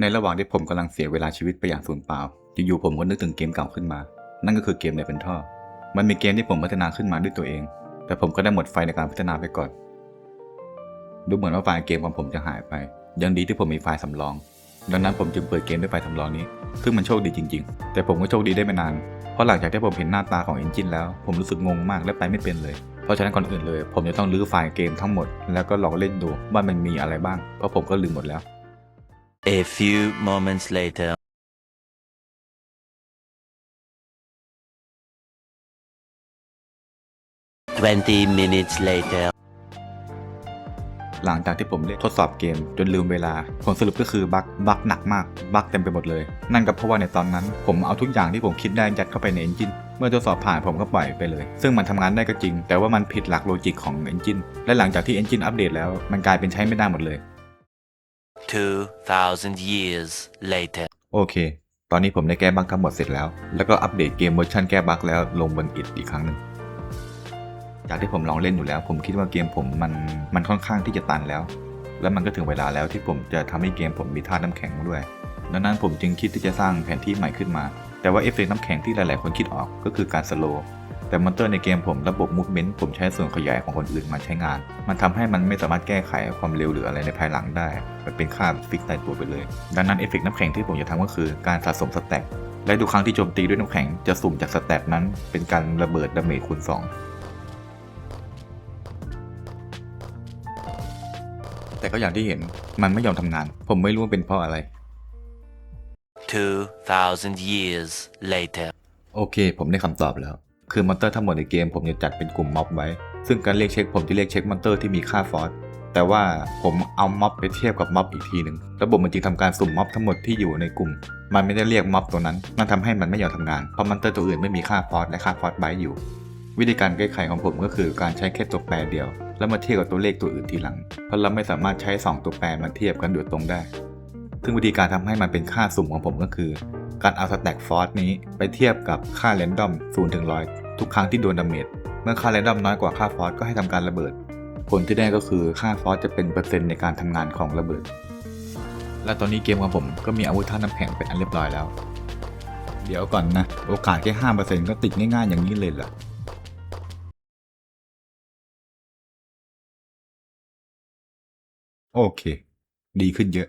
ในระหว่างที่ผมกำลังเสียเวลาชีวิตไปอย่างสูญเปล่า อยู่ๆผมก็นึกถึงเกมเก่าขึ้นมา นั่นก็คือเกมในเป็นท่อ มันมีเกมที่ผมพัฒนาขึ้นมาด้วยตัวเอง แต่ผมก็ได้หมดไฟในการพัฒนาไปก่อน ดูเหมือนว่าไฟล์เกมของผมจะหายไป ยังดีที่ผมมีไฟล์สำรอง ดังนั้นผมจึงเปิดเกมด้วยไฟล์สำรองนี้ ซึ่งมันโชคดีจริง ๆ แต่ผมก็โชคดีได้ไม่นาน เพราะหลังจากที่ผมเห็นหน้าตาของเอนจินแล้ว ผมรู้สึกงงมากและไปไม่เป็นเลย เพราะฉะนั้นก่อนอื่นเลย ผมจะต้องรื้อไฟล์เกมทั้งหมด แล้วก็ลองเล่นดูว่ามันมีอะไรบ้าง เพราะผมก็ลืมหมดแล้ว A few moments later. Twenty minutes later. หลังจากที่ผมเล่นทดสอบเกมจนลืมเวลา ผลสรุปก็คือบั๊กบั๊กหนักมาก บั๊กเต็มไปหมดเลย นั่นก็เพราะว่าในตอนนั้น ผมเอาทุกอย่างที่ผมคิดได้ยัดเข้าไปในเอนจินเมื่อทดสอบผ่านผมก็ปล่อยไปเลย ซึ่งมันทำงานได้ก็จริง แต่ว่ามันผิดหลักโลจิกของเอนจินและหลังจากที่เอนจินอัปเดตแล้ว มันกลายเป็นใช้ไม่ได้หมดเลย Two thousand years later. โอเค ตอนนี้ผมได้แก้บั๊กทั้งหมดเสร็จแล้ว แล้วก็อัปเดตเกมเวอร์ชันแก้บั๊กแล้วลงบนอิดอีกครั้งหนึ่ง จากที่ผมลองเล่นอยู่แล้ว ผมคิดว่าเกมผมมันมันค่อนข้างที่จะตันแล้ว แล้วมันก็ถึงเวลาแล้วที่ผมจะทำให้เกมผมมีธาตุน้ำแข็งด้วย ดังนั้นผมจึงคิดที่จะสร้างแผนที่ใหม่ขึ้นมา แต่ว่าเอฟเฟกต์น้ำแข็งที่หลาย ๆ คนคิดออกก็คือการสโลว์ แต่มอนเตอร์ในเกมผมระบบมูฟเมนต์ผมใช้ส่วนขยายของคนอื่นมาใช้งาน มันทำให้มันไม่สามารถแก้ไขความเร็วหรืออะไรในภายหลังได้ มันเป็นค่าฟิกตายตัวไปเลย ดังนั้นเอฟเฟกต์น้ำแข็งที่ผมจะทำก็คือการสะสมสแต็กและทุกครั้งที่โจมตีด้วยน้ำแข็งจะสุ่มจากสแต็กนั้น เป็นการระเบิดดาเมจคูณ 2แต่ก็อย่างที่เห็นมันไม่ยอมทำงาน ผมไม่รู้ว่าเป็นเพราะอะไร Two thousand years later. โอเค ผมได้คำตอบแล้ว คือมอนเตอร์ทั้งหมดในเกมผมจะจัดเป็นกลุ่มม็อบไว้ ซึ่งการเรียกเช็คผมจะเรียกเช็คมอนเตอร์ที่มีค่าฟอสแต่ว่าผมเอาม็อบไปเทียบกับม็อบอีกทีหนึ่งระบบมันจึงทำการสุ่มม็อบทั้งหมดที่อยู่ในกลุ่ม มันไม่ได้เรียกม็อบตัวนั้นนั่นทำให้มันไม่ยอมทำงานเพราะมอนเตอร์ตัวอื่นไม่มีค่าฟอสและค่าฟอสไบต์อยู่ วิธีการแก้ไขของผมก็คือการใช้แค่ตัวแปรเดียว แล้วมาเทียบกับตัวเลขตัวอื่นทีหลัง เพราะเราไม่สามารถใช้ 2 ตัวแปรมาเทียบกันโดยตรงได้ ซึ่งวิธีการทำให้มันเป็นค่าสุ่มของผมก็คือ การเอาสแต็กฟอร์สนี้ไปเทียบกับค่าเรนดอม0ถึง100ทุกครั้งที่โดนดาเมจ เมื่อค่าเรนดอมน้อยกว่าค่าฟอร์สก็ให้ทำการระเบิด ผลที่ได้ก็คือค่าฟอร์สจะเป็นเปอร์เซ็นต์ในการทำงานของระเบิด และตอนนี้เกมของผมก็มีอาวุธท่าน้ำแข็งเป็นอันเรียบร้อยแล้ว เดี๋ยวก่อนนะ โอกาสแค่ห้าเปอร์เซ็นต์ก็ติดง่ายๆอย่างนี้เลยเหรอโอเค ดีขึ้นเยอะ